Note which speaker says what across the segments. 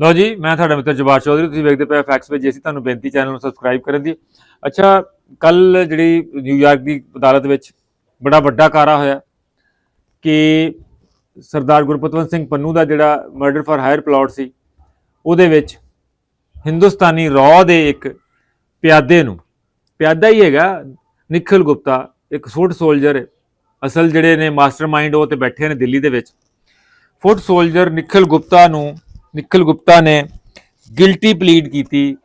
Speaker 1: ਲਓ ਜੀ, ਮੈਂ ਤੁਹਾਡਾ ਮਿੱਤਰ ਜਵਾਰ ਚੌਧਰੀ, ਤੁਸੀਂ ਵੇਖਦੇ ਪਏ ਫੈਕਸ ਵਿੱਚ ਅਸੀਂ ਤੁਹਾਨੂੰ ਬੇਨਤੀ ਚੈਨਲ ਨੂੰ ਸਬਸਕ੍ਰਾਈਬ ਕਰਨ ਦੀ। ਅੱਛਾ ਕੱਲ ਜਿਹੜੀ ਨਿਊਯਾਰਕ ਦੀ ਅਦਾਲਤ ਵਿੱਚ ਬੜਾ ਵੱਡਾ ਕਾਰਾ ਹੋਇਆ ਕਿ ਸਰਦਾਰ ਗੁਰਪਤਵੰਤ ਸਿੰਘ ਪੰਨੂ ਦਾ ਜਿਹੜਾ ਮਰਡਰ ਫਾਰ ਹਾਇਰ ਪਲਾਟ ਸੀ, ਉਹਦੇ ਵਿੱਚ ਹਿੰਦੁਸਤਾਨੀ ਰੌ ਦੇ ਇੱਕ ਪਿਆਦੇ ਨੂੰ, ਪਿਆਦਾ ਹੀ ਹੈਗਾ ਨਿਖਲ ਗੁਪਤਾ, ਇੱਕ ਫੁੱਟ ਸੋਲਜਰ ਅਸਲ ਜਿਹੜੇ ਨੇ ਮਾਸਟਰਮਾਈਂਡ ਉਹ ਤੇ ਬੈਠੇ ਨੇ ਦਿੱਲੀ ਦੇ ਵਿੱਚ। ਫੁੱਟ ਸੋਲਜਰ ਨਿਖਲ ਗੁਪਤਾ ਨੂੰ ਨਿਖਲ ਗੁਪਤਾ ਨੇ ਗਿਲਟੀ ਪਲੀਡ ਕੀਤੀ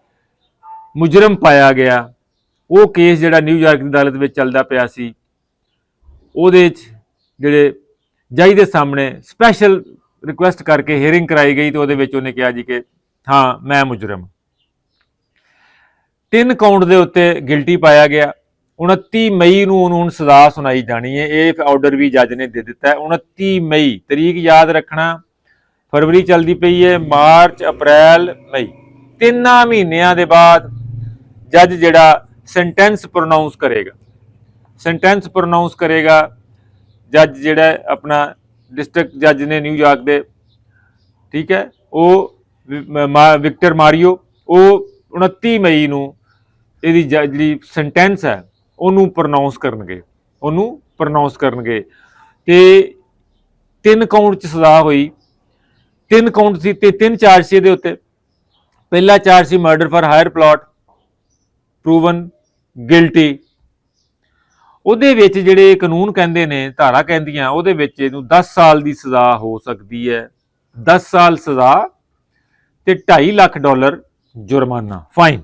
Speaker 1: ਮੁਜਰਮ ਪਾਇਆ ਗਿਆ ਉਹ ਕੇਸ ਜਿਹੜਾ ਨਿਊਯਾਰਕ ਦੀ ਅਦਾਲਤ ਵਿੱਚ ਚੱਲਦਾ ਪਿਆ ਸੀ ਉਹਦੇ 'ਚ ਜਿਹੜੇ ਜੱਜ ਦੇ ਸਾਹਮਣੇ ਸਪੈਸ਼ਲ ਰਿਕੁਐਸਟ ਕਰਕੇ ਹੀਅਰਿੰਗ ਕਰਾਈ ਗਈ ਤੇ ਉਹਦੇ ਵਿੱਚ ਉਹਨੇ ਕਿਹਾ ਜੀ ਕਿ ਹਾਂ ਮੈਂ ਮੁਜਰਮ ਤਿੰਨ ਕਾਊਂਟ ਦੇ ਉੱਤੇ ਗਿਲਟੀ ਪਾਇਆ ਗਿਆ 29 ਮਈ ਨੂੰ ਉਹਨੂੰ ਹੁਣ ਸਜ਼ਾ ਸੁਣਾਈ ਜਾਣੀ ਹੈ ਇਹ ਆਰਡਰ ਵੀ ਜੱਜ ਨੇ ਦੇ ਦਿੱਤਾ ਹੈ 29 ਮਈ ਤਰੀਕ ਯਾਦ ਰੱਖਣਾ ਫਰਵਰੀ ਚੱਲਦੀ ਪਈ ਹੈ ਮਾਰਚ, ਅਪ੍ਰੈਲ, ਮਈ। ਤਿੰਨਾਂ ਮਹੀਨਿਆਂ ਦੇ ਬਾਅਦ ਜੱਜ ਜਿਹੜਾ ਸੈਂਟੈਂਸ ਪ੍ਰੋਨਾਂਸ ਕਰੇਗਾ। ਸੈਂਟੈਂਸ ਪ੍ਰੋਨਾਂਸ ਕਰੇਗਾ, ਜੱਜ ਜਿਹੜਾ ਆਪਣਾ ਡਿਸਟ੍ਰਿਕਟ ਜੱਜ ਨੇ ਨਿਊਯਾਰਕ ਦੇ, ਠੀਕ ਹੈ, ਉਹ ਵਿ- ਮਾ- ਵਿਕਟਰ ਮਾਰੀਓ, ਉਹ 29 ਮਈ ਨੂੰ ਇਹਦੀ ਜ- ਜਿਹੜੀ ਸੈਂਟੈਂਸ ਹੈ, ਉਹਨੂੰ ਪ੍ਰੋਨਾਂਸ ਕਰਨਗੇ। ਉਹਨੂੰ ਪ੍ਰੋਨਾਂਸ ਕਰਨਗੇ। ਤੇ ਤਿੰਨ ਕਾਊਂਟ ਚ ਸਜ਼ਾ ਹੋਈ। ਤਿੰਨ ਕਾਊਂਟ ਸੀ ਤੇ ਤਿੰਨ ਚਾਰਜ ਸੀ ਇਹਦੇ ਉੱਤੇ। ਪਹਿਲਾ charge C murder for hire plot proven guilty ਉਹਦੇ ਵਿੱਚ ਜਿਹੜੇ ਕਾਨੂੰਨ ਕਹਿੰਦੇ ਨੇ, ਧਾਰਾ ਕਹਿੰਦੀਆਂ, ਉਹਦੇ ਵਿੱਚ ਇਹਨੂੰ 10 ਸਾਲ ਦੀ ਸਜ਼ਾ ਹੋ ਸਕਦੀ ਹੈ। 10 ਸਾਲ ਸਜ਼ਾ ਤੇ 2.5 ਲੱਖ ਡਾਲਰ ਜੁਰਮਾਨਾ ਫਾਈਨ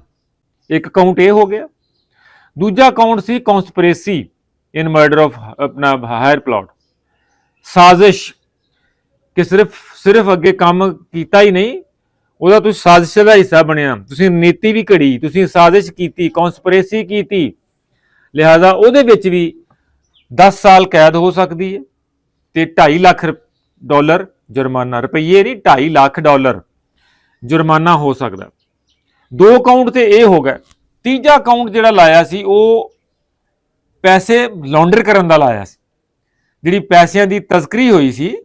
Speaker 1: ਇੱਕ ਕਾਊਂਟ ਇਹ ਹੋ ਗਿਆ। ਦੂਜਾ ਕਾਊਂਟ ਸੀ ਕਨਸਪੀਰੇਸੀ ਇਨ ਮਰਡਰ ਆਫ ਆਪਣਾ ਹਾਇਰ ਪਲਾਟ ਸਾਜ਼ਿਸ਼ ਕਿ ਸਿਰਫ ਸਿਰਫ ਅੱਗੇ ਕੰਮ ਕੀਤਾ ਹੀ ਨਹੀਂ, ਉਹਦਾ ਤੁਸੀਂ ਸਾਜ਼ਿਸ਼ ਦਾ ਹਿੱਸਾ ਬਣਿਆ। ਤੁਸੀਂ ਨੀਤੀ ਵੀ ਘੜੀ, ਤੁਸੀਂ ਸਾਜ਼ਿਸ਼ ਕੀਤੀ ਕਨਸਪੀਰੇਸੀ ਕੀਤੀ। ਲਿਹਾਜ਼ਾ ਉਹਦੇ ਵਿੱਚ ਵੀ 10 ਸਾਲ ਕੈਦ ਹੋ ਸਕਦੀ ਹੈ ਤੇ 2.5 ਲੱਖ ਰੁਪ- ਡਾਲਰ ਜੁਰਮਾਨਾ, ਰੁਪਈਏ ਨਹੀਂ 2.5 ਲੱਖ ਡਾਲਰ ਜੁਰਮਾਨਾ ਹੋ ਸਕਦਾ। ਦੋ ਅਕਾਊਂਟ ਤੇ ਇਹ ਹੋ ਗਿਆ। ਤੀਜਾ ਅਕਾਊਂਟ ਜਿਹੜਾ ਲਾਇਆ ਸੀ, ਉਹ ਪੈਸੇ ਲਾਂਡਰ ਕਰਨ ਦਾ ਲਾਇਆ ਸੀ। ਜਿਹੜੀ ਪੈਸਿਆਂ ਦੀ ਤਸਕਰੀ ਹੋਈ ਸੀ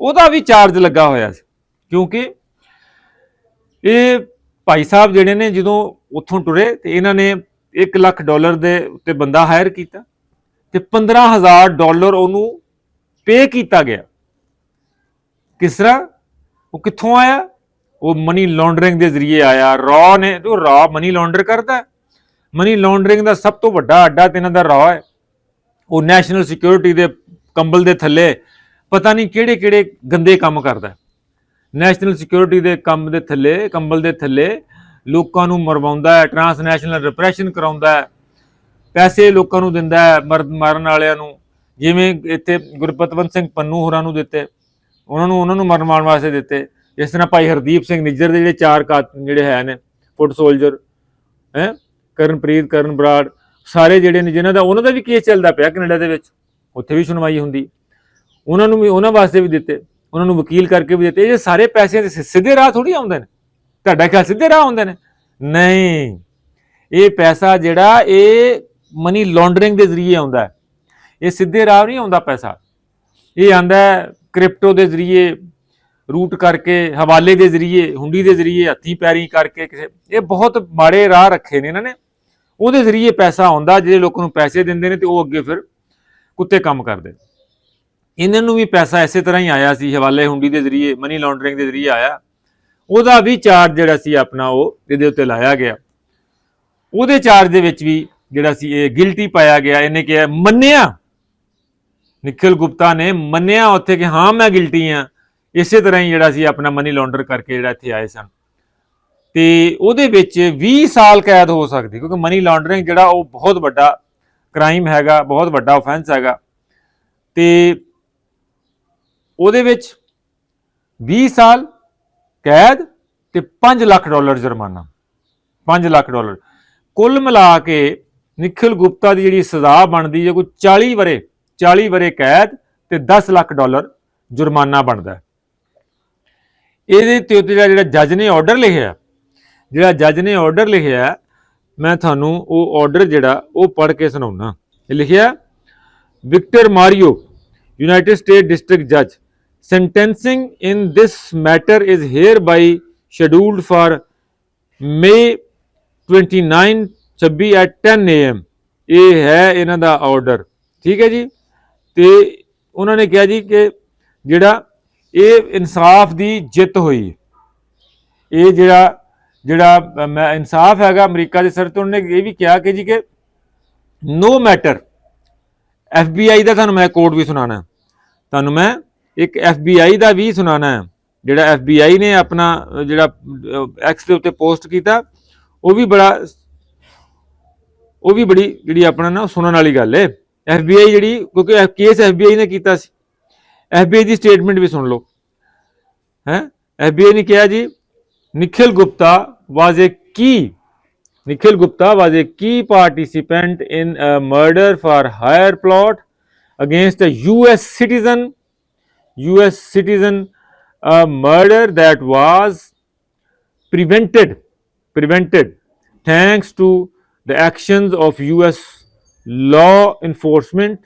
Speaker 1: ਉਹਦਾ ਵੀ ਚਾਰਜ ਲੱਗਾ ਹੋਇਆ ਸੀ। ਕਿਉਂਕਿ ਇਹ ਭਾਈ ਸਾਹਿਬ ਜਿਹੜੇ ਨੇ ਜਦੋਂ ਉੱਥੋਂ ਟੁਰੇ ਤੇ ਇਹਨਾਂ ਨੇ 1 ਲੱਖ ਡਾਲਰ ਦੇ ਉੱਤੇ ਬੰਦਾ ਹਾਇਰ ਕੀਤਾ ਤੇ 15000 ਡਾਲਰ ਉਹਨੂੰ ਪੇ ਕੀਤਾ ਗਿਆ। ਕਿਸ ਤਰ੍ਹਾਂ? ਉਹ ਕਿੱਥੋਂ ਆਇਆ? ਉਹ ਮਨੀ ਲਾਂਡਰਿੰਗ ਦੇ ਜ਼ਰੀਏ ਆਇਆ। ਰੌ ਨੇ, ਉਹ ਰੌ ਮਨੀ ਲਾਂਡਰ ਕਰਦਾ ਮਨੀ ਲਾਂਡਰਿੰਗ ਦਾ ਸਭ ਤੋਂ ਵੱਡਾ ਅੱਡਾ ਤੇ ਇਹਨਾਂ ਦਾ ਰੌ ਹੈ। ਉਹ ਨੈਸ਼ਨਲ ਸਿਕਿਉਰਿਟੀ ਦੇ ਕੰਬਲ ਦੇ ਥੱਲੇ ਪਤਾ ਨਹੀਂ ਕਿਹੜੇ ਕਿਹੜੇ ਗੰਦੇ ਕੰਮ ਕਰਦਾ ਨੈਸ਼ਨਲ ਸਿਕਿਉਰਿਟੀ ਦੇ ਕੰਮ ਦੇ ਥੱਲੇ, ਕੰਬਲ ਦੇ ਥੱਲੇ ਲੋਕਾਂ ਨੂੰ ਮਰਵਾਉਂਦਾ ਹੈ ਟਰਾਂਸਨੈਸ਼ਨਲ ਰਿਪਰੈਸ਼ਨ ਕਰਾਉਂਦਾ ਹੈ, ਪੈਸੇ ਲੋਕਾਂ ਨੂੰ ਦਿੰਦਾ ਹੈ ਮਰਨ ਮਾਰਨ ਵਾਲਿਆਂ ਨੂੰ, ਜਿਵੇਂ ਇੱਥੇ ਗੁਰਪਤਵੰਤ ਸਿੰਘ ਪੰਨੂ ਹੋਰਾਂ ਨੂੰ ਦਿੱਤੇ, ਉਹਨਾਂ ਨੂੰ ਉਹਨਾਂ ਨੂੰ ਮਰਨ ਮਾਰਨ ਵਾਸਤੇ ਦਿੱਤੇ ਇਸ ਤਰ੍ਹਾਂ ਭਾਈ ਹਰਦੀਪ ਸਿੰਘ ਨਿੱਜਰ ਦੇ ਜਿਹੜੇ ਚਾਰ ਕਾ, ਜਿਹੜੇ ਹੈ ਨੇ, ਫੁੱਟ ਸੋਲਜਰ ਹੈ, ਕਰਨਪ੍ਰੀਤ, ਕਰਨ ਬਰਾੜ, ਸਾਰੇ ਜਿਹੜੇ ਨੇ ਜਿਨ੍ਹਾਂ ਦਾ, ਉਹਨਾਂ ਦਾ ਵੀ ਕੇਸ ਚੱਲਦਾ ਪਿਆ ਕੈਨੇਡਾ ਦੇ ਵਿੱਚ, ਉੱਥੇ ਵੀ ਸੁਣਵਾਈ ਹੁੰਦੀ। ਉਹਨਾਂ ਨੂੰ ਵੀ, ਉਹਨਾਂ ਵਾਸਤੇ ਵੀ ਦਿੱਤੇ, ਉਹਨਾਂ ਨੂੰ ਵਕੀਲ ਕਰਕੇ ਵੀ ਦਿੱਤੇ। ਇਹ ਸਾਰੇ ਪੈਸੇ ਦੇ ਸਿੱਧੇ ਰਾਹ ਥੋੜੀ ਆਉਂਦੇ ਨੇ। ਤੁਹਾਡਾ ਖਿਆਲ ਸਿੱਧੇ ਰਾਹ ਆਉਂਦੇ ਨੇ? ਨਹੀਂ। ਇਹ ਪੈਸਾ ਜਿਹੜਾ, ਇਹ ਮਨੀ ਲਾਂਡਰਿੰਗ ਦੇ ਜ਼ਰੀਏ ਆਉਂਦਾ ਹੈ। ਇਹ ਸਿੱਧੇ ਰਾਹ ਨਹੀਂ ਆਉਂਦਾ ਪੈਸਾ। ਇਹ ਆਂਦਾ ਕ੍ਰਿਪਟੋ ਦੇ ਜ਼ਰੀਏ ਰੂਟ ਕਰਕੇ, ਹਵਾਲੇ ਦੇ ਜ਼ਰੀਏ, ਹੁੰਡੀ ਦੇ ਜ਼ਰੀਏ, ਹੱਥੀਂ ਪੈਰੀ ਕਰਕੇ ਕਿਸੇ, ਇਹ ਬਹੁਤ ਮਾੜੇ ਰਾਹ ਰੱਖੇ ਨੇ ਇਹਨਾਂ ਨੇ। ਉਹਦੇ ਜ਼ਰੀਏ ਪੈਸਾ ਆਉਂਦਾ, ਜਿਹੜੇ ਲੋਕਾਂ ਨੂੰ ਪੈਸੇ ਦਿੰਦੇ ਨੇ ਤੇ ਉਹ ਅੱਗੇ ਫਿਰ ਕੁੱਤੇ ਕੰਮ ਕਰਦੇ ਇਹਨਾਂ ਨੂੰ ਵੀ ਪੈਸਾ ਇਸੇ ਤਰ੍ਹਾਂ ਹੀ ਆਇਆ ਸੀ, ਹਵਾਲੇ ਹੁੰਡੀ ਦੇ ਜ਼ਰੀਏ ਮਨੀ ਲਾਂਡਰਿੰਗ ਦੇ ਜ਼ਰੀਏ ਆਇਆ। ਉਹਦਾ ਵੀ ਚਾਰਜ ਜਿਹੜਾ ਸੀ ਆਪਣਾ ਉਹ ਇਹਦੇ ਉੱਤੇ ਲਾਇਆ ਗਿਆ। ਉਹਦੇ ਚਾਰਜ ਦੇ ਵਿੱਚ ਵੀ ਜਿਹੜਾ ਸੀ ਇਹ ਗਿਲਟੀ ਪਾਇਆ ਗਿਆ। ਇਹਨੇ ਕਿਹਾ, ਮੰਨਿਆ? ਨਿਖਿਲ ਗੁਪਤਾ ਨੇ ਮੰਨਿਆ ਉੱਥੇ ਕਿ ਹਾਂ, ਮੈਂ ਗਿਲਟੀ ਆ ਇਸੇ ਤਰ੍ਹਾਂ ਹੀ ਜਿਹੜਾ ਸੀ ਆਪਣਾ ਮਨੀ ਲਾਂਡਰ ਕਰਕੇ ਜਿਹੜਾ ਇੱਥੇ ਆਏ ਸਨ। ਤੇ ਉਹਦੇ ਵਿੱਚ 20 ਸਾਲ ਕੈਦ ਹੋ ਸਕਦੀ, ਕਿਉਂਕਿ ਮਨੀ ਲਾਂਡਰਿੰਗ ਜਿਹੜਾ ਉਹ ਬਹੁਤ ਵੱਡਾ ਕ੍ਰਾਈਮ ਹੈਗਾ, ਬਹੁਤ ਵੱਡਾ ਆਫੈਂਸ ਹੈਗਾ। ਤੇ ਉਹਦੇ ਵਿੱਚ 20 ਸਾਲ ਕੈਦ ਤੇ 5 ਲੱਖ ਡਾਲਰ ਜੁਰਮਾਨਾ। 5 ਲੱਖ ਡਾਲਰ। ਕੁੱਲ ਮਿਲਾ ਕੇ ਨਿਖਿਲ ਗੁਪਤਾ ਦੀ ਜਿਹੜੀ ਸਜ਼ਾ ਬਣਦੀ ਹੈ ਕੋਈ 40 ਵਰੇ 40 ਵਰੇ ਕੈਦ ਤੇ 10 ਲੱਖ ਡਾਲਰ ਜੁਰਮਾਨਾ ਬਣਦਾ ਇਹਦੇ ਤੇ ਉੱਤੇ ਜਿਹੜਾ ਜੱਜ ਨੇ ਆਰਡਰ ਲਿਖਿਆ ਜਿਹੜਾ ਜੱਜ ਨੇ ਆਰਡਰ ਲਿਖਿਆ ਮੈਂ ਤੁਹਾਨੂੰ ਉਹ ਆਰਡਰ ਜਿਹੜਾ ਉਹ ਪੜ੍ਹ ਕੇ ਸੁਣਾਉਣਾ ਇਹ ਲਿਖਿਆ Victor Mario, United State District ਜੱਜ sentencing in this matter is hereby scheduled for May 29 26 at 10 am ਇਹ ਹੈ ਇਹਨਾਂ ਦਾ ਆਰਡਰ ਠੀਕ ਹੈ ਜੀ? ਤੇ ਉਹਨਾਂ ਨੇ ਕਿਹਾ ਜੀ ਕਿ ਜਿਹੜਾ ਇਹ ਇਨਸਾਫ ਦੀ ਜਿੱਤ ਹੋਈ। ਇਹ ਜਿਹੜਾ ਜਿਹੜਾ ਮੈਂ ਇਨਸਾਫ ਹੈਗਾ ਅਮਰੀਕਾ ਦੇ ਸਿਰ ਤੇ, ਉਹਨੇ ਇਹ ਵੀ ਕਿਹਾ ਕਿ ਜੀ ਕਿ ਨੋ ਮੈਟਰ FBI ਦਾ ਤੁਹਾਨੂੰ ਮੈਂ ਕੋਡ ਵੀ ਸੁਣਾਣਾ ਤੁਹਾਨੂੰ ਮੈਂ ਇੱਕ ਐਫਬੀਆਈ ਦਾ ਵੀ ਸੁਣਾਣਾ ਹੈ ਜਿਹੜਾ ਐਫਬੀਆਈ ਨੇ ਆਪਣਾ ਜਿਹੜਾ ਐਕਸ ਦੇ ਉੱਤੇ ਪੋਸਟ ਕੀਤਾ ਉਹ ਵੀ ਬੜਾ ਉਹ ਵੀ ਬੜੀ ਜਿਹੜੀ ਆਪਣਾ ਨਾ ਸੁਣਨ ਵਾਲੀ ਗੱਲ ਹੈ ਐਫਬੀਆਈ ਜਿਹੜੀ ਕਿਉਂਕਿ ਕੇਸ ਐਫਬੀਆਈ ਨੇ ਕੀਤਾ ਸੀ ਐਫਬੀਆਈ ਦੀ ਸਟੇਟਮੈਂਟ ਵੀ ਸੁਣ ਲਓ ਹੈ ਐਫਬੀਆਈ ਨੇ ਕਿਹਾ ਜੀ ਨikhil gupta was a key Nikhil Gupta was a key participant in a murder for hire plot against a US citizen US citizen a murder that was prevented prevented thanks to the actions of US law enforcement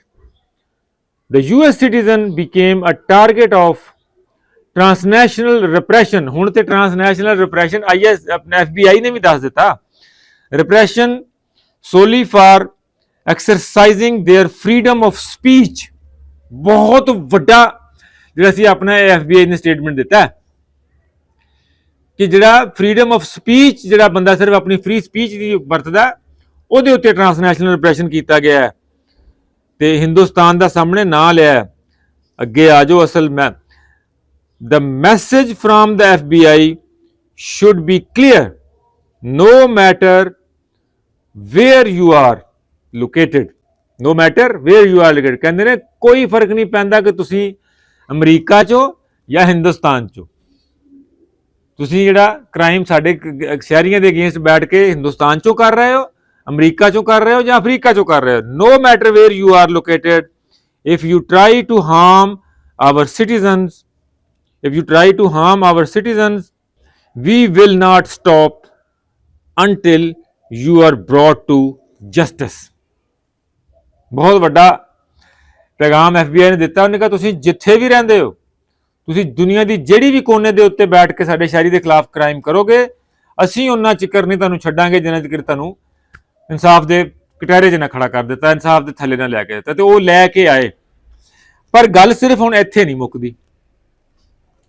Speaker 1: the US citizen became a target of transnational repression ਹੁਣ ਤੇ transnational repression IS ਆਪਣੇ FBI ਨੇ ਵੀ ਦੱਸ ਦਿੱਤਾ repression solely for exercising their freedom of speech ਬਹੁਤ ਵੱਡਾ ਜਿਹੜਾ ਸੀ ਆਪਣਾ FBI ਨੇ ਸਟੇਟਮੈਂਟ ਦਿੱਤਾ ਕਿ ਜਿਹੜਾ ਫਰੀडम ਆਫ ਸਪੀਚ ਜਿਹੜਾ ਬੰਦਾ ਸਿਰਫ ਆਪਣੀ ਫ੍ਰੀ ਸਪੀਚ ਦੀ ਵਰਤਦਾ ਉਹਦੇ ਉੱਤੇ ਟ੍ਰਾਂਸਨੈਸ਼ਨਲ ਰਿਪਰੈਸ਼ਨ ਕੀਤਾ ਗਿਆ ਹੈ। ਤੇ ਹਿੰਦੁਸਤਾਨ ਦਾ ਸਾਹਮਣੇ ਨਾਂ ਲਿਆ ਅੱਗੇ ਆ ਜਾਓ ਅਸਲ ਮੈਂ। The message from the FBI should be clear. No matter where you are located. No matter where you are located. ਕਹਿੰਦੇ ਨੇ, ਕੋਈ ਫ਼ਰਕ ਨਹੀਂ ਪੈਂਦਾ ਕਿ ਤੁਸੀਂ ਅਮਰੀਕਾ ਚੋਂ ਜਾਂ ਹਿੰਦੁਸਤਾਨ ਚੋਂ ਤੁਸੀਂ ਜਿਹੜਾ ਕ੍ਰਾਈਮ ਸਾਡੇ ਕ- ਗ- ਸ਼ਹਿਰੀਆਂ ਦੇ ਅਗੇਂਸਟ ਬੈਠ ਕੇ ਹਿੰਦੁਸਤਾਨ ਚੋਂ ਕਰ ਰਹੇ ਹੋ ਅਮਰੀਕਾ ਚੋਂ ਕਰ ਰਹੇ ਹੋ ਜਾਂ ਅਫਰੀਕਾ ਚੋਂ ਕਰ ਰਹੇ ਹੋ no matter where you are located if you try to harm our citizens if you try to harm our citizens we will not stop until you are brought to justice ਬਹੁਤ ਵੱਡਾ ਪੈਗਾਮ FBI ਨੇ ਦਿੱਤਾ, ਉਹਨੇ ਕਿਹਾ, ਤੁਸੀਂ ਜਿੱਥੇ ਵੀ ਰਹਿੰਦੇ ਹੋ, ਤੁਸੀਂ ਦੁਨੀਆ ਦੀ ਜਿਹੜੀ ਵੀ ਕੋਨੇ ਦੇ ਉੱਤੇ ਬੈਠ ਕੇ ਸਾਡੇ ਸ਼ਹਿਰੀ ਦੇ ਖਿਲਾਫ ਕ੍ਰਾਈਮ ਕਰੋਗੇ, ਅਸੀਂ ਉਹਨਾਂ ਚਿਕਰ ਨਹੀਂ ਤੁਹਾਨੂੰ ਛੱਡਾਂਗੇ ਜਿੰਨਾ ਚਿਰ ਤੁਹਾਨੂੰ ਇਨਸਾਫ ਦੇ ਕਟਹਿਰੇ 'ਚ ਨਾ ਖੜਾ ਕਰ ਦਿੱਤਾ, ਇਨਸਾਫ ਦੇ ਥੱਲੇ ਨਾ ਲੈ ਕੇ ਦਿੱਤਾ ਤੇ ਉਹ ਲੈ ਕੇ ਆਏ। ਪਰ ਗੱਲ ਸਿਰਫ ਹੁਣ ਇੱਥੇ ਨਹੀਂ ਮੁੱਕਦੀ।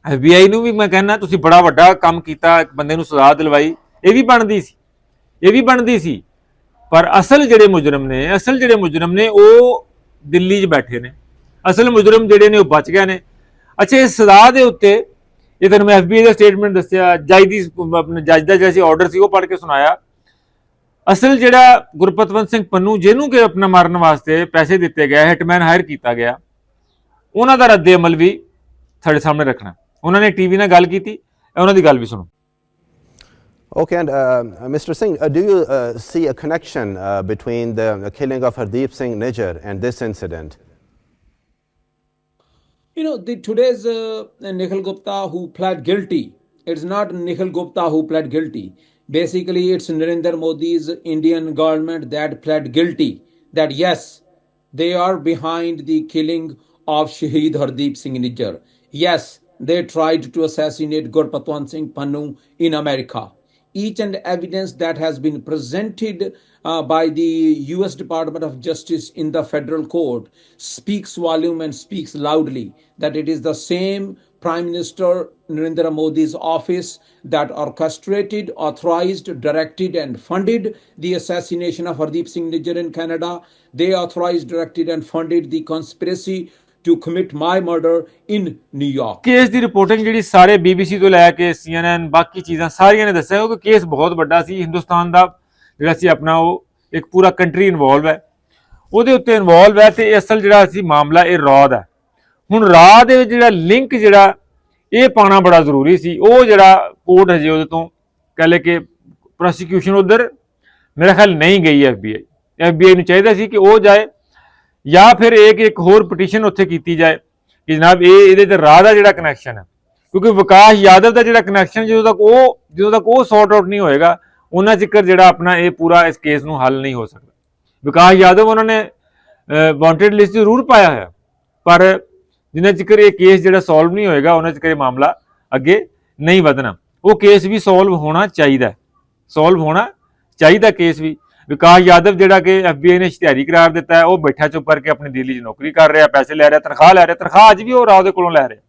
Speaker 1: FBI ਨੂੰ ਵੀ ਮੈਂ ਕਹਿੰਦਾ, ਤੁਸੀਂ ਬੜਾ ਵੱਡਾ ਕੰਮ ਕੀਤਾ, ਇੱਕ ਬੰਦੇ ਨੂੰ ਸਜ਼ਾ ਦਿਲਵਾਈ, ਇਹ ਵੀ ਬਣਦੀ ਸੀ, ਇਹ ਵੀ ਬਣਦੀ ਸੀ। ਪਰ ਅਸਲ ਜਿਹੜੇ ਮੁਜਰਮ ਨੇ, ਅਸਲ ਜਿਹੜੇ ਮੁਜਰਮ ਨੇ, ਉਹ ਦਿੱਲੀ 'ਚ ਬੈਠੇ ਨੇ। ਅਸਲ ਮੁਜਰਮ ਜਿਹੜੇ ਨੇ ਉਹ ਬਚ ਗਏ ਨੇ। ਅੱਛਾ, ਇਸ ਸਜ਼ਾ ਦੇ ਉੱਤੇ ਇਹ ਤੁਹਾਨੂੰ ਮੈਂ FBI ਦਾ ਸਟੇਟਮੈਂਟ ਦੱਸਿਆ। ਜੱਜ ਦੀ ਆਪਣੇ ਜੱਜ ਦਾ ਜਿਹੜਾ ਸੀ ਆਰਡਰ ਸੀ ਉਹ ਪੜ੍ਹ ਕੇ ਸੁਣਾਇਆ। ਅਸਲ ਜਿਹੜਾ ਗੁਰਪਤਵੰਤ ਸਿੰਘ ਪੰਨੂ, ਜਿਹਨੂੰ ਕਿ ਆਪਣਾ ਮਾਰਨ ਵਾਸਤੇ ਪੈਸੇ ਦਿੱਤੇ ਗਏ ਹਿਟਮੈਨ ਹਾਇਰ ਕੀਤਾ ਗਿਆ, ਉਹਨਾਂ ਦਾ ਰੱਦੇ ਅਮਲ ਵੀ ਤੁਹਾਡੇ ਸਾਹਮਣੇ ਰੱਖਣਾ। ਉਹਨਾਂ ਨੇ ਟੀਵੀ ਨਾਲ ਗੱਲ ਕੀਤੀ, ਉਹਨਾਂ ਦੀ ਗੱਲ ਵੀ ਸੁਣੋ।
Speaker 2: Okay, and uh, Mr. Singh, uh, do you uh, see a connection between the killing of Hardeep Singh Nijjar and this incident?
Speaker 3: You know, the today's uh, Nikhil Gupta who pled guilty, it's not Nikhil Gupta who pled guilty. Basically, it's Narendra Modi's Indian government that pled guilty that yes, they are behind the killing of Shaheed Hardeep Singh Nijjar. Yes, they tried to assassinate Gurpatwant Singh Pannu in America each and evidence that has been presented uh, by the US Department of Justice in the federal court speaks volume and speaks loudly that it is the same Prime Minister Narendra Modi's office that orchestrated, authorized, directed, and funded the assassination of Hardeep Singh Nijjar in Canada. They authorized, directed, and funded the conspiracy to commit my murder in New
Speaker 1: case the reporting ਜਿਹੜੀ ਸਾਰੇ BBC ਤੋਂ ਲੈ ਕੇ CNN ਬਾਕੀ ਚੀਜ਼ਾਂ ਸਾਰੀਆਂ ਨੇ ਦੱਸਿਆ ਕਿਉਂਕਿ ਕੇਸ ਬਹੁਤ ਵੱਡਾ ਸੀ। ਹਿੰਦੁਸਤਾਨ ਦਾ ਜਿਹੜਾ ਸੀ ਆਪਣਾ ਉਹ ਇੱਕ ਪੂਰਾ ਕੰਟਰੀ ਇਨਵੋਲਵ ਹੈ। ਉਹਦੇ ਉੱਤੇ ਇਨਵੋਲਵ ਹੈ ਤੇ ਅਸਲ ਜਿਹੜਾ ਸੀ ਮਾਮਲਾ ਇਹ ਰੌ ਦਾ ਹੁਣ ਰੌ ਦੇ ਵਿੱਚ ਜਿਹੜਾ ਲਿੰਕ ਜਿਹੜਾ, ਇਹ ਪਾਣਾ ਬੜਾ ਜ਼ਰੂਰੀ ਸੀ। ਉਹ ਜਿਹੜਾ ਕੋਰਟ ਹਜੇ ਉਹਦੇ ਤੋਂ ਕਹ ਲੈ ਕਿ ਪ੍ਰੋਸੀਕਿਊਸ਼ਨ ਉਧਰ, ਮੇਰਾ ਖਿਆਲ ਨਹੀਂ ਗਈ FBI FBI ਨੂੰ ਚਾਹੀਦਾ ਸੀ ਕਿ ਉਹ ਜਾਏ ਜਾਂ ਫਿਰ ਇੱਕ ਇੱਕ ਹੋਰ ਪਟੀਸ਼ਨ ਉੱਥੇ ਕੀਤੀ ਜਾਏ ਕਿ ਜਨਾਬ ਇਹ ਇਹਦੇ ਤੇ ਰਾਹ ਦਾ ਜਿਹੜਾ ਕਨੈਕਸ਼ਨ ਹੈ। ਕਿਉਂਕਿ ਵਿਕਾਸ ਯਾਦਵ ਦਾ ਜਿਹੜਾ ਕਨੈਕਸ਼ਨ ਜਦੋਂ ਤੱਕ ਉਹ ਜਦੋਂ ਤੱਕ ਉਹ ਸੌਰਟ ਆਊਟ ਨਹੀਂ ਹੋਏਗਾ, ਉਹਨਾਂ ਚਿਕਰ ਜਿਹੜਾ ਆਪਣਾ ਇਹ ਪੂਰਾ ਇਸ ਕੇਸ ਨੂੰ ਹੱਲ ਨਹੀਂ ਹੋ ਸਕਦਾ। ਵਿਕਾਸ ਯਾਦਵ ਉਹਨਾਂ ਨੇ ਵਾਂਟਡ ਲਿਸਟ ਜ਼ਰੂਰ ਪਾਇਆ ਹੋਇਆ। ਪਰ ਜਿੰਨਾ ਚਿਕਰ ਇਹ ਕੇਸ ਜਿਹੜਾ ਸੋਲਵ ਨਹੀਂ ਹੋਏਗਾ, ਉਹਨਾਂ ਚਿਕਰ ਇਹ ਮਾਮਲਾ ਅੱਗੇ ਨਹੀਂ ਵਧਣਾ। ਉਹ ਕੇਸ ਵੀ ਸੋਲਵ ਹੋਣਾ ਚਾਹੀਦਾ ਸੋਲਵ ਹੋਣਾ ਚਾਹੀਦਾ ਕੇਸ ਵੀ। ਵਿਕਾਸ ਯਾਦਵ ਜਿਹੜਾ ਕਿ ਐਫਬੀਆਈ ਨੇ ਇਸ਼ਤਿਹਾਰੀ ਕਰਾਰ ਦਿੱਤਾ ਹੈ, ਉਹ ਬੈਠਾ ਚੁੱਪ ਕਰਕੇ ਆਪਣੀ ਦਿੱਲੀ 'ਚ ਨੌਕਰੀ ਕਰ ਰਿਹਾ, ਪੈਸੇ ਲੈ ਰਿਹਾ, ਤਨਖਾਹ ਲੈ ਰਿਹਾ, ਤਨਖਾਹ ਅੱਜ ਵੀ ਉਹ ਰਾਓ ਦੇ ਕੋਲੋਂ ਲੈ ਰਿਹਾ।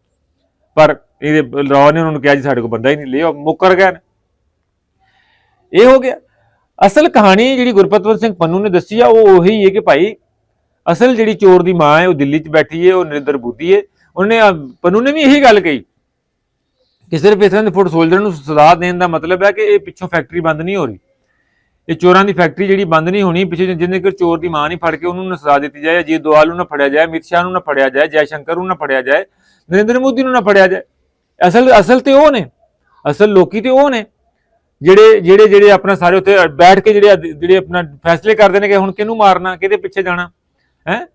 Speaker 1: ਪਰ ਇਹਦੇ ਰਾਓ ਨੇ ਉਹਨਾਂ ਨੂੰ ਕਿਹਾ ਜੀ ਸਾਡੇ ਕੋਲ ਬੰਦਾ ਹੀ ਨਹੀਂ ਲਿਓ ਮੁੱਕਰ ਗਏ ਇਹ ਹੋ ਗਿਆ। ਅਸਲ ਕਹਾਣੀ ਜਿਹੜੀ ਗੁਰਪਤਵੰਤ ਸਿੰਘ ਪੰਨੂ ਨੇ ਦੱਸੀ ਆ, ਉਹ ਉਹੀ ਹੈ ਕਿ ਭਾਈ ਅਸਲ ਜਿਹੜੀ ਚੋਰ ਦੀ ਮਾਂ ਹੈ, ਉਹ ਦਿੱਲੀ 'ਚ ਬੈਠੀ ਹੈ, ਉਹ ਨਰਿੰਦਰ ਬੁੱਧੀ ਹੈ। ਉਹਨੇ ਪੰਨੂ ਨੇ ਵੀ ਇਹੀ ਗੱਲ ਕਹੀ ਕਿ ਸਿਰਫ ਇਸ ਤਰ੍ਹਾਂ ਦੇ ਫੁੱਟ ਸੋਲਜਰ ਨੂੰ ਸਜ਼ਾ ਦੇਣ ਦਾ ਮਤਲਬ ਹੈ ਕਿ ਇਹ ਪਿੱਛੋਂ ਫੈਕਟਰੀ ਬੰਦ ਨਹੀਂ ਹੋ ਰਹੀ। ਇਹ ਚੋਰਾਂ ਦੀ ਫੈਕਟਰੀ ਜਿਹੜੀ ਬੰਦ ਨਹੀਂ ਹੋਣੀ, ਪਿੱਛੇ ਜਿੰਨੇ ਕਿ ਚੋਰ ਦੀ ਮਾਂ ਨਹੀਂ ਫੜ ਕੇ ਉਹਨੂੰ ਨਾ ਸਜ਼ਾ ਦਿੱਤੀ ਜਾਏ ਅਜੀਤ ਦੋਵਾਲ ਨੂੰ ਨਾ ਫੜਿਆ ਜਾਏ, ਅਮਿਤ ਸ਼ਾਹ ਨੂੰ ਨਾ ਫੜਿਆ ਜਾਏ ਜੈ ਸ਼ੰਕਰ ਨੂੰ ਨਾ ਫੜਿਆ ਜਾਏ, ਨਰਿੰਦਰ ਮੋਦੀ ਨੂੰ ਨਾ ਫੜਿਆ ਜਾਏ। ਅਸਲ ਅਸਲ ਤੇ ਉਹ ਨੇ, ਅਸਲ ਲੋਕੀ ਤੇ ਉਹ ਨੇ, ਜਿਹੜੇ ਜਿਹੜੇ ਜਿਹੜੇ ਆਪਣਾ ਸਾਰੇ ਉੱਥੇ ਬੈਠ ਕੇ ਜਿਹੜੇ ਜਿਹੜੇ ਆਪਣਾ ਫੈਸਲੇ ਕਰਦੇ ਨੇ ਕਿ ਹੁਣ ਕਿਹਨੂੰ ਮਾਰਨਾ, ਕਿਹਦੇ ਪਿੱਛੇ ਜਾਣਾ, ਹੈ?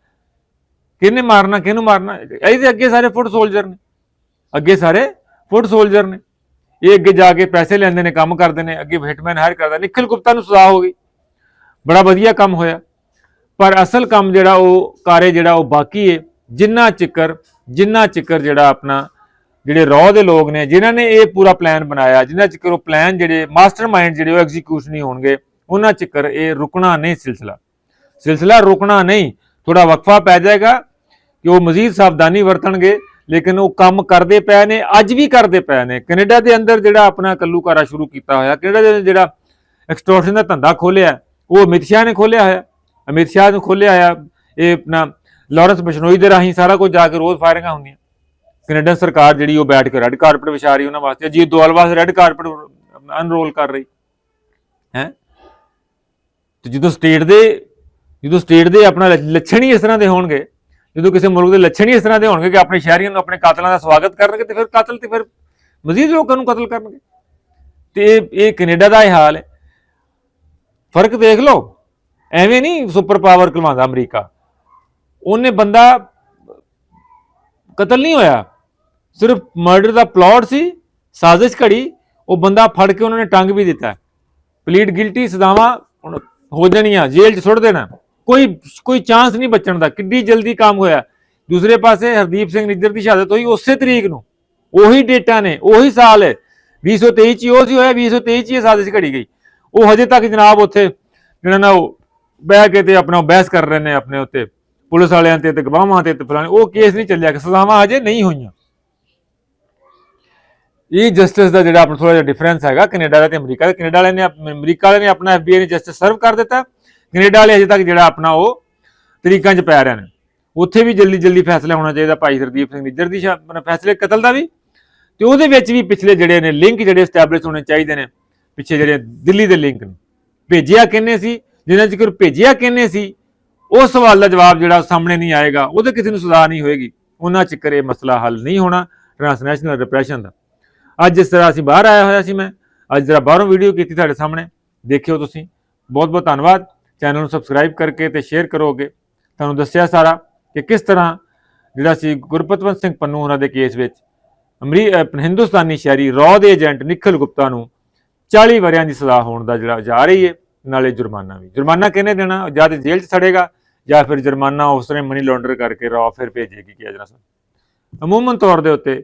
Speaker 1: ਕਿਹਨੇ ਮਾਰਨਾ, ਕਿਹਨੂੰ ਮਾਰਨਾ? ਇਹਦੇ ਅੱਗੇ ਸਾਰੇ ਫੁੱਟ ਸੋਲਜਰ ਨੇ। ਅੱਗੇ ਸਾਰੇ ਫੁੱਟ ਸੋਲਜਰ ਨੇ। ਇਹ ਅੱਗੇ ਜਾ ਕੇ ਪੈਸੇ ਲੈਂਦੇ ਨੇ, ਕੰਮ ਕਰਦੇ ਨੇ, ਅੱਗੇ ਹਿਟਮੈਨ ਹਾਇਰ ਕਰਦਾ ਨਿਖਿਲ ਗੁਪਤਾ ਨੂੰ ਸਜ਼ਾ ਹੋ ਗਈ। ਬੜਾ ਵਧੀਆ ਕੰਮ ਹੋਇਆ। ਪਰ ਅਸਲ ਕੰਮ ਜਿਹੜਾ ਉਹ ਕਾਰੇ ਜਿਹੜਾ ਉਹ ਬਾਕੀ ਹੈ ਜਿੰਨਾ ਚਿੱਕਰ ਜਿੰਨਾ ਚਿੱਕਰ ਜਿਹੜਾ ਆਪਣਾ ਜਿਹੜੇ ਰੌ ਦੇ ਲੋਕ ਨੇ, ਜਿਨ੍ਹਾਂ ਨੇ ਇਹ ਪੂਰਾ ਪਲਾਨ ਬਣਾਇਆ, ਜਿੰਨਾ ਚਿੱਕਰ ਉਹ ਪਲਾਨ ਜਿਹੜੇ ਮਾਸਟਰਮਾਈਂਡ ਜਿਹੜੇ ਉਹ ਐਗਜ਼ੀਕਿਊਸ਼ਨ ਨਹੀਂ ਹੋਣਗੇ, ਉਹਨਾਂ ਚਿੱਕਰ ਇਹ ਰੁਕਣਾ ਨਹੀਂ ਸਿਲਸਿਲਾ। ਸਿਲਸਿਲਾ ਰੁਕਣਾ ਨਹੀਂ ਥੋੜਾ ਵਕਫਾ ਪੈ ਜਾਏਗਾ ਕਿ ਉਹ ਮਜ਼ੀਦ ਸਾਵਧਾਨੀ ਵਰਤਣਗੇ। ਲੇਕਿਨ ਉਹ ਕੰਮ ਕਰਦੇ ਪਏ ਨੇ, ਅੱਜ ਵੀ ਕਰਦੇ ਪਏ ਨੇ। ਕੈਨੇਡਾ ਦੇ ਅੰਦਰ ਜਿਹੜਾ ਆਪਣਾ ਕੱਲੂਕਾਰਾ ਸ਼ੁਰੂ ਕੀਤਾ ਹੋਇਆ, ਕੈਨੇਡਾ ਦੇ ਜਿਹੜਾ ਐਕਸਟੋਰਸ਼ਨ ਦਾ ਧੰਦਾ ਖੋਲਿਆ ਉਹ ਅਮਿਤ ਸ਼ਾਹ ਨੇ ਖੋਲਿਆ ਹੋਇਆ। ਅਮਿਤ ਸ਼ਾਹ ਨੇ ਖੋਲਿਆ ਹੋਇਆ, ਇਹ ਆਪਣਾ ਲਾਰੈਂਸ ਬਸ਼ਨੋਈ ਦੇ ਰਾਹੀਂ ਸਾਰਾ ਕੁਝ ਜਾ ਕੇ ਰੋਜ਼ ਫਾਇਰਿੰਗਾਂ ਹੁੰਦੀਆਂ। ਕੈਨੇਡਾ ਸਰਕਾਰ ਜਿਹੜੀ ਉਹ ਬੈਠ ਕੇ ਰੈੱਡ ਕਾਰਪਟ ਵਿਛਾ ਰਹੀ ਉਹਨਾਂ ਵਾਸਤੇ। ਅਜੀਤ ਦੋਵਾਲ ਵਾਸਤੇ ਰੈੱਡ ਕਾਰਪਟ ਅਨਰੋਲ ਕਰ ਰਹੀ। ਹੈ? ਤੇ ਜਦੋਂ ਸਟੇਟ ਦੇ, ਜਦੋਂ ਸਟੇਟ ਦੇ ਆਪਣਾ ਲੱਛਣ ਹੀ ਇਸ ਤਰ੍ਹਾਂ ਦੇ ਹੋਣਗੇ ਜਦੋਂ ਕਿਸੇ ਮੁਲਕ ਦੇ ਲੱਛਣ ਹੀ ਇਸ ਤਰ੍ਹਾਂ ਦੇ ਹੋਣਗੇ ਕਿ ਆਪਣੇ ਸ਼ਹਿਰੀਆਂ ਨੂੰ, ਆਪਣੇ ਕਾਤਲਾਂ ਦਾ ਸਵਾਗਤ ਕਰਨਗੇ ਤੇ ਫਿਰ ਕਾਤਲ ਤੇ ਫਿਰ ਮਜ਼ੀਦ ਲੋਕਾਂ ਨੂੰ ਕਤਲ ਕਰਨਗੇ। ਤੇ ਇਹ ਕੈਨੇਡਾ ਦਾ ਇਹ ਹਾਲ ਹੈ। ਫ਼ਰਕ ਦੇਖ ਲਓ। ਐਵੇਂ ਨਹੀਂ ਸੁਪਰ ਪਾਵਰ ਕਲਵਾਉਂਦਾ ਅਮਰੀਕਾ। ਉਹਨੇ ਬੰਦਾ ਕਤਲ ਨਹੀਂ ਹੋਇਆ। ਸਿਰਫ ਮਰਡਰ ਦਾ ਪਲਾਟ ਸੀ, ਸਾਜ਼ਿਸ਼ ਘੜੀ, ਉਹ ਬੰਦਾ ਫੜ ਕੇ ਉਹਨਾਂ ਨੇ ਟੰਗ ਵੀ ਦਿੱਤਾ। ਪਲੀਡ ਗਿਲਟੀ ਸਦਾਵਾ ਹੋ ਜਾਣੀਆਂ, ਜੇਲ੍ਹ 'ਚ ਸੁੱਟ ਦੇਣਾ। ਕੋਈ ਕੋਈ ਚਾਂਸ ਨਹੀਂ ਬਚਣ ਦਾ। ਕਿੱਡੀ ਜਲਦੀ ਕੰਮ ਹੋਇਆ। ਦੂਸਰੇ ਪਾਸੇ ਹਰਦੀਪ ਸਿੰਘ ਨਿੱਜਰ ਦੀ ਸ਼ਹਾਦਤ ਹੋਈ ਉਸੇ ਤਰੀਕ ਨੂੰ। ਉਹੀ ਡੇਟਾ ਨੇ, ਉਹੀ ਸਾਲ 2023 ਚ ਉਹ ਸੀ ਹੋਇਆ 2023 ਚ ਇਹ ਸਾਜ਼ਿਸ਼ ਘੜੀ ਗਈ। ਉਹ ਹਜੇ ਤੱਕ ਜਨਾਬ ਉੱਥੇ ਜਿਹੜਾ ਨਾ ਉਹ ਬਹਿ ਕੇ ਤੇ ਆਪਣਾ ਬਹਿਸ ਕਰ ਰਹੇ ਨੇ ਆਪਣੇ ਉੱਤੇ। ਪੁਲਿਸ ਵਾਲਿਆਂ ਤੇ ਤੇ ਗਵਾਹਾਂ ਤੇ ਤੇ ਫਲਾਣੇ, ਉਹ ਕੇਸ ਨਹੀਂ ਚੱਲਿਆ। ਕਿ ਸਜ਼ਾਵਾਂ ਹਜੇ ਨਹੀਂ ਹੋਈਆਂ। ਇਹ ਜਸਟਿਸ ਦਾ ਜਿਹੜਾ ਆਪਣਾ ਥੋੜਾ ਜਿਹਾ ਡਿਫਰੈਂਸ ਹੈਗਾ, ਕੈਨੇਡਾ ਦਾ ਤੇ ਅਮਰੀਕਾ ਦਾ। ਕੈਨੇਡਾ ਵਾਲਿਆਂ ਨੇ ਅਮਰੀਕਾ ਵਾਲਿਆਂ ਨੇ ਆਪਣਾ ਐਫਬੀਆਈ ਨੇ ਜਸਟਿਸ ਸਰਵ ਕਰ ਦਿੱਤਾ। ਕੈਨੇਡਾ ਵਾਲੇ ਅਜੇ ਤੱਕ ਜਿਹੜਾ ਆਪਣਾ ਉਹ ਤਰੀਕਾਂ 'ਚ ਪੈ ਰਹੇ ਨੇ। ਉੱਥੇ ਵੀ ਜਲਦੀ ਜਲਦੀ ਫੈਸਲਾ ਹੋਣਾ ਚਾਹੀਦਾ ਭਾਈ ਸਰਦੀਪ ਸਿੰਘ ਨਿੱਜਰ ਦੀ ਸ਼ਾ- ਫੈਸਲੇ ਕਤਲ ਦਾ ਵੀ ਤੇ ਉਹਦੇ ਵਿੱਚ ਵੀ ਪਿਛਲੇ ਜਿਹੜੇ ਨੇ ਲਿੰਕ ਜਿਹੜੇ ਸਟੈਬਲਿਸ਼ ਹੋਣੇ ਚਾਹੀਦੇ ਨੇ, ਪਿੱਛੇ ਜਿਹੜੇ ਦਿੱਲੀ ਦੇ ਲਿੰਕ ਨੇ। ਭੇਜਿਆ ਕਿੰਨੇ ਸੀ? ਜਿਨ੍ਹਾਂ ਚਿਰ ਭੇਜਿਆ ਕਿੰਨੇ ਸੀ? ਉਹ ਸਵਾਲ ਦਾ ਜਵਾਬ ਜਿਹੜਾ ਸਾਹਮਣੇ ਨਹੀਂ ਆਏਗਾ, ਉਹਦੇ ਕਿਸੇ ਨੂੰ ਸੁਧਾਰ ਨਹੀਂ ਹੋਏਗੀ। ਉਹਨਾਂ ਚੱਕਰ ਇਹ ਮਸਲਾ ਹੱਲ ਨਹੀਂ ਹੋਣਾ ਟ੍ਰਾਂਸਨੈਸ਼ਨਲ ਰਿਪਰੈਸ਼ਨ ਦਾ। ਅੱਜ ਜਿਸ ਤਰ੍ਹਾਂ ਅਸੀਂ ਬਾਹਰ ਆਇਆ ਹੋਇਆ ਸੀ ਮੈਂ, ਅੱਜ ਜਰਾ ਬਾਹਰੋਂ ਵੀਡੀਓ ਕੀਤੀ ਤੁਹਾਡੇ ਸਾਹਮਣੇ, ਦੇਖਿਓ ਤੁਸੀਂ। ਬਹੁਤ ਬਹੁਤ ਧੰਨਵਾਦ। ਚੈਨਲ ਨੂੰ ਸਬਸਕ੍ਰਾਈਬ ਕਰਕੇ ਤੇ ਸ਼ੇਅਰ ਕਰੋਗੇ। ਤੁਹਾਨੂੰ ਦੱਸਿਆ ਸਾਰਾ ਕਿ ਕਿਸ ਤਰ੍ਹਾਂ ਜਿਹੜਾ ਸੀ ਗੁਰਪਤਵੰਤ ਸਿੰਘ ਪੰਨੂ ਉਹਨਾਂ ਦੇ ਕੇਸ ਵਿੱਚ ਅਮਰੀ ਹਿੰਦੁਸਤਾਨੀ ਸ਼ਹਿਰੀ ਰੌ ਦੇ ਏਜੰਟ ਨਿਖਿਲ ਗੁਪਤਾ ਨੂੰ 40 ਵਰਿਆਂ ਦੀ ਸਜ਼ਾ ਹੋਣ ਦਾ ਜਿਹੜਾ ਜਾ ਰਹੀ ਹੈ ਨਾਲੇ ਜੁਰਮਾਨਾ ਵੀ। ਜੁਰਮਾਨਾ ਕਿਹਨੇ ਦੇਣਾ? ਜਾਂ ਤੇ ਜੇਲ੍ਹ 'ਚ ਸੜੇਗਾ ਜਾਂ ਫਿਰ ਜੁਰਮਾਨਾ ਉਸ ਨੇ ਮਨੀ ਲਾਂਡਰ ਕਰਕੇ ਰੌ ਫਿਰ ਭੇਜੇਗੀ, ਕਿ ਅਜਨਾ ਅਮੂਮਨ ਤੌਰ ਦੇ ਉੱਤੇ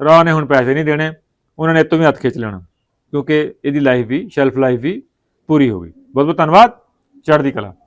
Speaker 1: ਰੌ ਨੇ ਹੁਣ ਪੈਸੇ ਨਹੀਂ ਦੇਣੇ, ਉਹਨਾਂ ਨੇ ਇਹ ਵੀ ਹੱਥ ਖਿੱਚ ਲੈਣਾ, ਕਿਉਂਕਿ ਇਹਦੀ ਲਾਈਫ ਵੀ ਸ਼ੈਲਫ ਲਾਈਫ ਵੀ ਪੂਰੀ ਹੋ ਗਈ। ਬਹੁਤ ਬਹੁਤ ਧੰਨਵਾਦ। ਚੜ੍ਹਦੀ ਕਲਾ।